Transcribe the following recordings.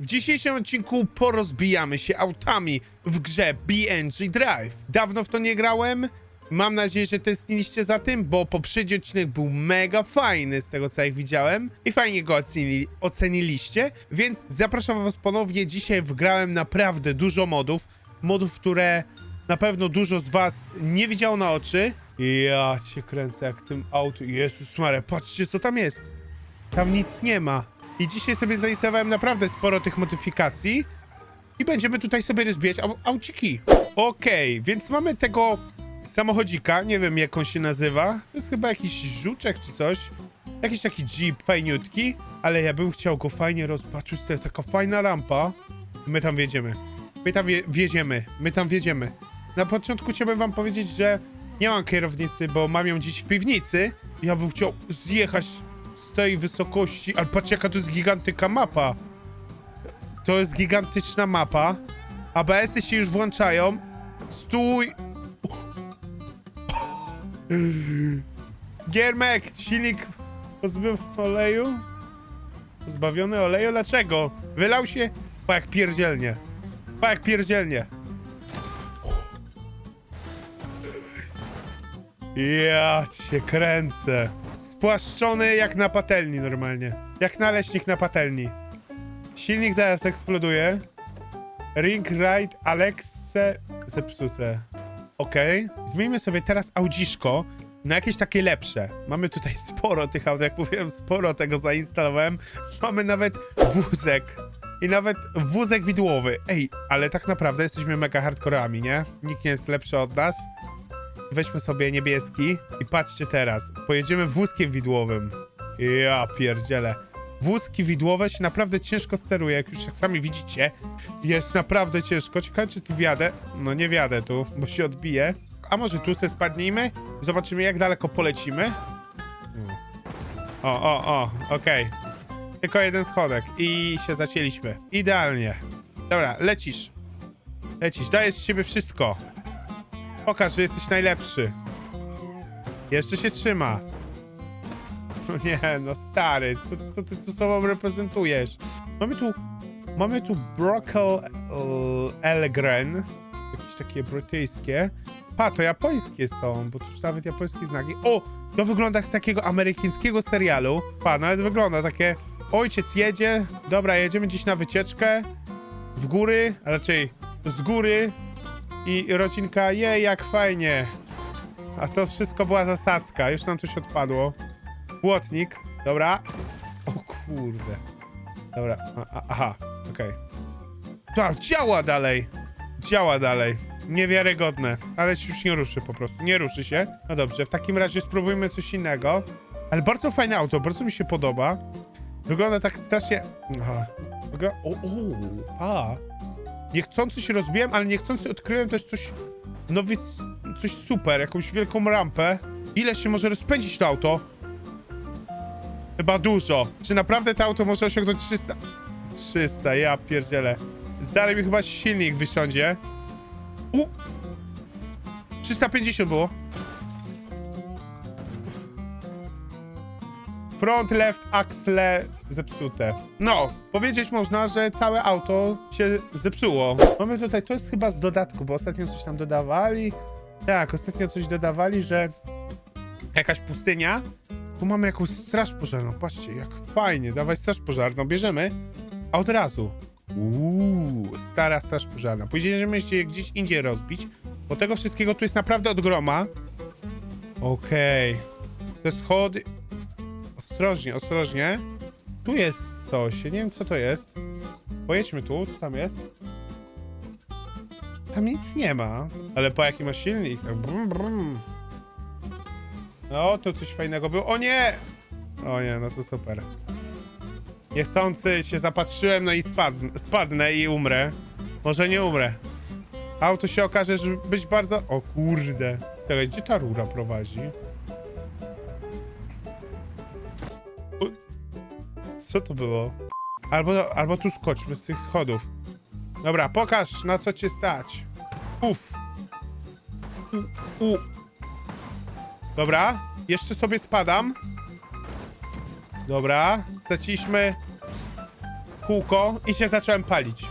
W dzisiejszym odcinku porozbijamy się autami w grze BNG Drive. Dawno w to nie grałem. Mam nadzieję, że tęskniliście za tym, bo poprzedni odcinek był mega fajny z tego co jak widziałem i fajnie go ocenili, oceniliście, więc zapraszam was ponownie. Dzisiaj wgrałem naprawdę dużo modów, modów, które na pewno dużo z was nie widziało na oczy. Ja cię kręcę jak tym auto. Jezus Maria, patrzcie co tam jest. Tam nic nie ma. I dzisiaj sobie zainstalowałem naprawdę sporo tych modyfikacji. I będziemy tutaj sobie rozbijać au auciki. Okej, więc mamy tego samochodzika. Nie wiem jak on się nazywa. To jest chyba jakiś żuczek czy coś. Jakiś taki jeep fajniutki. Ale ja bym chciał go fajnie rozpatrzyć. To jest taka fajna rampa. My tam wjedziemy. My tam wie wjedziemy. My tam wjedziemy. Na początku chciałbym wam powiedzieć, że nie mam kierownicy, bo mam ją dziś w piwnicy. Ja bym chciał zjechać z tej wysokości. Ale patrz jaka to jest gigantyka mapa. To jest gigantyczna mapa. ABS-y się już włączają. Stój! Giermek, silnik pozbył oleju? Pozbawiony oleju? Dlaczego? Wylał się? Pa jak pierdzielnie. Pa jak pierdzielnie. Ja cię kręcę. Spłaszczony jak na patelni normalnie. Jak naleśnik na patelni. Silnik zaraz eksploduje. Ring Ride Alexe zepsute. Okej. Zmieńmy sobie teraz audziszko na jakieś takie lepsze. Mamy tutaj sporo tych aut, jak mówiłem, sporo tego zainstalowałem. Mamy nawet wózek. I nawet wózek widłowy. Ej, ale tak naprawdę jesteśmy mega hardkorami, nie? Nikt nie jest lepszy od nas. Weźmy sobie niebieski i patrzcie teraz. Pojedziemy wózkiem widłowym. Ja pierdzielę. Wózki widłowe się naprawdę ciężko steruje, jak już sami widzicie. Jest naprawdę ciężko. Ciekawe, czy tu wjadę. No nie wjadę tu, bo się odbije. A może tu se spadnijmy? Zobaczymy, jak daleko polecimy. O, o, o, okej. Tylko jeden schodek i się zacięliśmy. Idealnie. Dobra, lecisz. Lecisz, dajesz z siebie wszystko. Pokaż, że jesteś najlepszy. Jeszcze się trzyma. No nie, no stary, co, co ty tu sobą reprezentujesz? Mamy tu, mamy tu Brockle Elgren, jakieś takie brytyjskie. Pa, to japońskie są, bo tu już nawet japońskie znaki. O, to wygląda jak z takiego amerykańskiego serialu. Pa, nawet wygląda takie, ojciec jedzie, dobra, jedziemy gdzieś na wycieczkę, w góry, a raczej z góry i rodzinka, jej, jak fajnie. A to wszystko była zasadzka, już nam coś odpadło. Płotnik, dobra. O kurde. Dobra, a, aha, okej. Okay. działa dalej. Działa dalej. Niewiarygodne, ale się już nie ruszy po prostu, nie ruszy się. No dobrze, w takim razie spróbujmy coś innego. Ale bardzo fajne auto, bardzo mi się podoba. Wygląda tak strasznie... Aha. Wygląda... O, o, a. Niechcący się rozbiłem, ale niechcący odkryłem też coś... Nowy... Coś super, jakąś wielką rampę. Ile się może rozpędzić to auto? Chyba dużo. Czy naprawdę to auto może osiągnąć 300? 300, ja pierdzielę. Zaraz mi chyba silnik wysiądzie. U! 350 było. Front left axle zepsute. No, powiedzieć można, że całe auto się zepsuło. Mamy tutaj, to jest chyba z dodatku, bo ostatnio coś tam dodawali. Tak, ostatnio coś dodawali, że jakaś pustynia. Tu mamy jakąś straż pożarną. Patrzcie, jak fajnie. Dawać straż pożarną. Bierzemy. A od razu. Uuu, stara straż pożarna. Później się gdzieś indziej rozbić, bo tego wszystkiego tu jest naprawdę od groma. Okej. Te schody... Ostrożnie, ostrożnie. Tu jest coś. Ja nie wiem, co to jest. Pojedźmy tu. Co tam jest? Tam nic nie ma. Ale po jaki ma silnik? Tak brum, brum. No, tu coś fajnego było. O nie! O nie, no to super. Niechcący się zapatrzyłem, no i spadnę, spadnę i umrę. Może nie umrę. Auto się okaże, że być bardzo... O kurde. Czekaj, gdzie ta rura prowadzi? Co to było? Albo, albo tu skoczmy z tych schodów. Dobra, pokaż na co cię stać. Uf. U, u. Dobra, jeszcze sobie spadam. Dobra, straciliśmy... kółko i się zacząłem palić.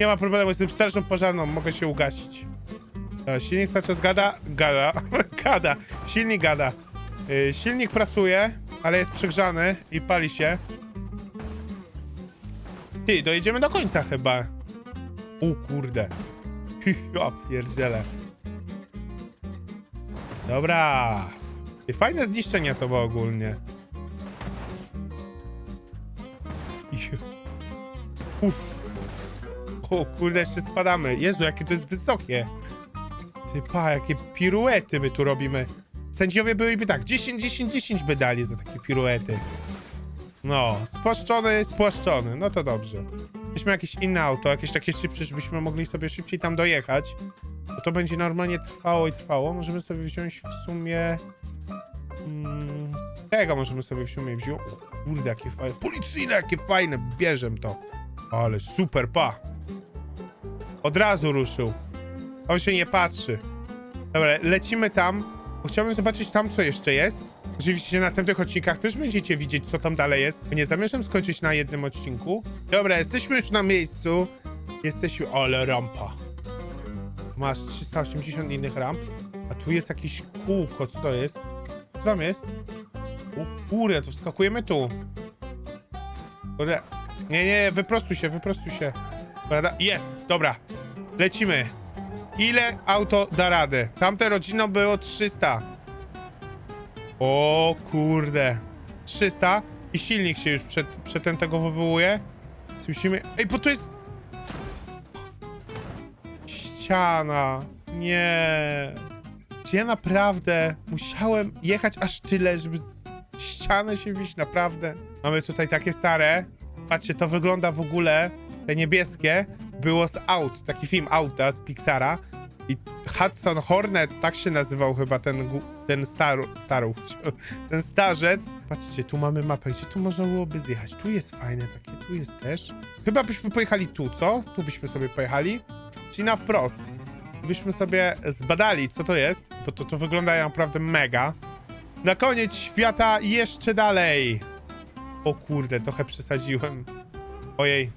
Nie ma problemu, jestem strażą pożarną, mogę się ugasić. E, Silnik cały czas gada, gada, gada, silnik gada. Y, Silnik pracuje, ale jest przegrzany i pali się. Ty, dojedziemy do końca chyba. U kurde. Ja pierdzielę. Dobra. Ty, fajne zniszczenie to było ogólnie. Uff. O kurde, jeszcze spadamy. Jezu, jakie to jest wysokie. Ty jakie piruety my tu robimy. Sędziowie byliby tak, 10, 10, 10 by dali za takie piruety. No, spłaszczony, spłaszczony, no to dobrze. Weźmy jakieś inne auto, jakieś takie szybsze, żebyśmy mogli sobie szybciej tam dojechać. Bo to będzie normalnie trwało i trwało. Możemy sobie wziąć w sumie... Mm, tego możemy sobie w sumie wziąć. Kurde, jakie fajne. Policyjne, jakie fajne. Bierzem to. Ale super, pa. Od razu ruszył. On się nie patrzy. Dobra, lecimy tam. Chciałbym zobaczyć tam, co jeszcze jest. Oczywiście na następnych odcinkach też będziecie widzieć, co tam dalej jest. Nie zamierzam skończyć na jednym odcinku. Dobra, jesteśmy już na miejscu. Jesteśmy... Ale rampa. Masz 380 innych ramp. A tu jest jakieś kółko. Co to jest? Co tam jest? O kurde, to wskakujemy tu. Kurde. Nie, nie, wyprostuj się, wyprostuj się. Jest, dobra. Lecimy. Ile auto da radę? Tamte rodziną było 300. O kurde. 300 i silnik się już przed, tego wywołuje. Musimy... Ej, bo to jest... Ściana. Nie. Czy ja naprawdę musiałem jechać aż tyle, żeby z ścianę się wieść? Naprawdę? Mamy tutaj takie stare. Patrzcie, to wygląda w ogóle, te niebieskie, było z aut, taki film auta z Pixara. I Hudson Hornet, tak się nazywał chyba ten, ten staru, staru, ten starzec. Patrzcie, tu mamy mapę, gdzie tu można byłoby zjechać. Tu jest fajne takie, tu jest też. Chyba byśmy pojechali tu, co? Tu byśmy sobie pojechali. Czyli na wprost. Byśmy sobie zbadali, co to jest, bo to, to wygląda naprawdę mega. Na koniec świata jeszcze dalej. O kurde, trochę przesadziłem. Ojej.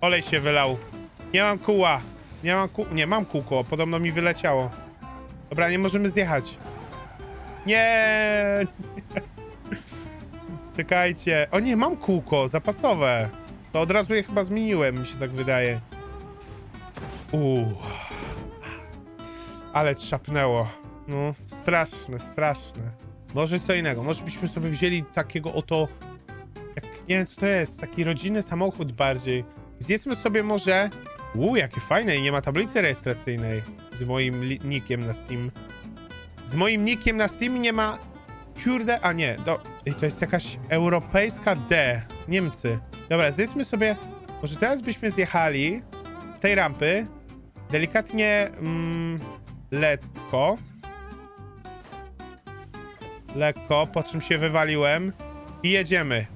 Olej się wylał. Nie mam kóła. Nie mam kół... Nie, mam kółko. Podobno mi wyleciało. Dobra, nie możemy zjechać. Nie. Czekajcie. O nie, mam kółko zapasowe. To od razu je chyba zmieniłem, mi się tak wydaje. Uuu. Ale trzapnęło. No, straszne, straszne. Może co innego. Może byśmy sobie wzięli takiego oto... Jak, nie wiem, co to jest. Taki rodzinny samochód bardziej. Zjedzmy sobie może... Uuu, jakie fajne i nie ma tablicy rejestracyjnej z moim nickiem na Steam. Z moim nickiem na Steam nie ma... Kurde, a nie, do... To jest jakaś europejska D. Niemcy. Dobra, zjedzmy sobie... Może teraz byśmy zjechali z tej rampy delikatnie mm, lekko. Lekko, po czym się wywaliłem i jedziemy.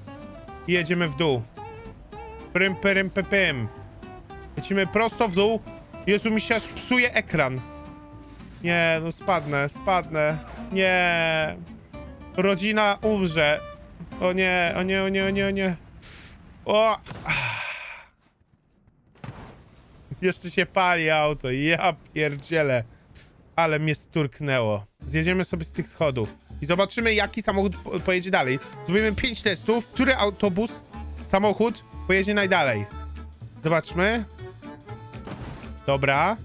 I jedziemy w dół. Prym, prym, pym, pym. Lecimy prosto w dół. Jezu, mi się aż psuje ekran. Nie, no spadnę, spadnę. Nie. Rodzina umrze. O nie, o nie, o nie, o nie, o nie. O! Jeszcze się pali auto, ja pierdzielę. Ale mnie sturknęło. Zjedziemy sobie z tych schodów i zobaczymy, jaki samochód po- pojedzie dalej. Zrobimy 5 testów, który autobus, samochód pojedzie najdalej. Zobaczmy. Dobra.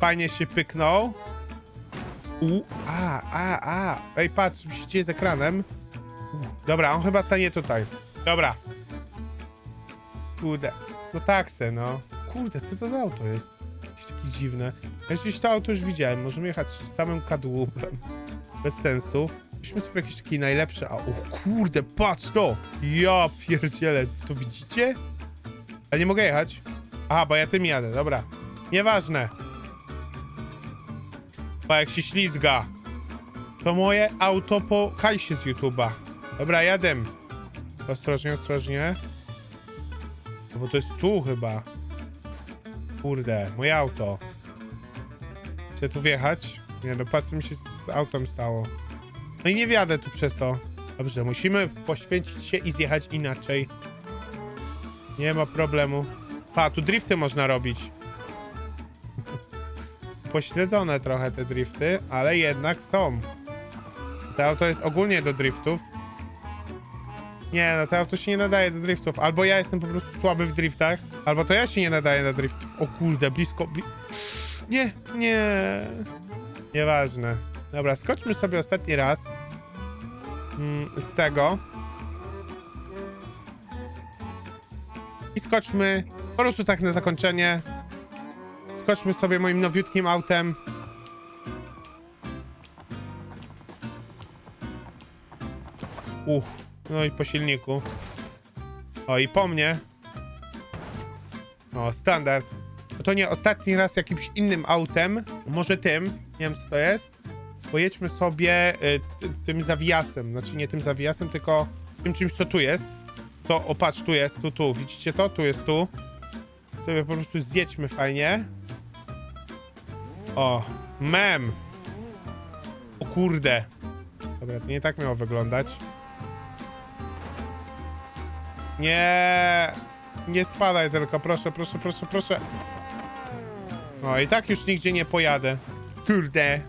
Fajnie się pyknął. U, a, a, a. Ej, patrz, dzieje z ekranem. Dobra, on chyba stanie tutaj. Dobra. Kurde. No taksę, no. Kurde, co to za auto jest? Jakieś takie dziwne. Ja gdzieś to auto już widziałem. Możemy jechać z samym kadłubem. Bez sensu. Weźmy sobie jakieś takie najlepsze. A o kurde, patrz to! Ja pierdzielę, to widzicie? Ale nie mogę jechać. Aha, bo ja tym jadę, dobra. Nieważne. Pa, jak się ślizga. To moje auto po hajsie z YouTube'a. Dobra, jadę. Ostrożnie, ostrożnie. No bo to jest tu chyba. Kurde, moje auto. Chcę tu wjechać? Nie no, patrz co mi się z autem stało. No i nie wjadę tu przez to. Dobrze, musimy poświęcić się i zjechać inaczej. Nie ma problemu. Pa, tu drifty można robić. Pośledzone trochę te drifty, ale jednak są. To auto jest ogólnie do driftów. Nie, no to auto się nie nadaje do driftów. Albo ja jestem po prostu słaby w driftach, albo to ja się nie nadaję do driftów. O kurde, blisko... Bli... Nie, nie. Nieważne. Dobra, skoczmy sobie ostatni raz. Mm, z tego. I skoczmy po prostu tak na zakończenie. Skoczmy sobie moim nowiutkim autem. Uch, no i po silniku. O, i po mnie. O, standard. No to nie, ostatni raz jakimś innym autem, może tym, nie wiem co to jest. Pojedźmy sobie y, ty- tym zawiasem, znaczy nie tym zawiasem, tylko tym czymś co tu jest. To, o patrz, tu jest, tu, tu, widzicie to? Tu jest tu. Sobie po prostu zjedźmy fajnie. O, mem. O kurde. Dobra, to nie tak miało wyglądać. Nie. Nie spadaj tylko, proszę, proszę, proszę, proszę. O, i tak już nigdzie nie pojadę. Kurde.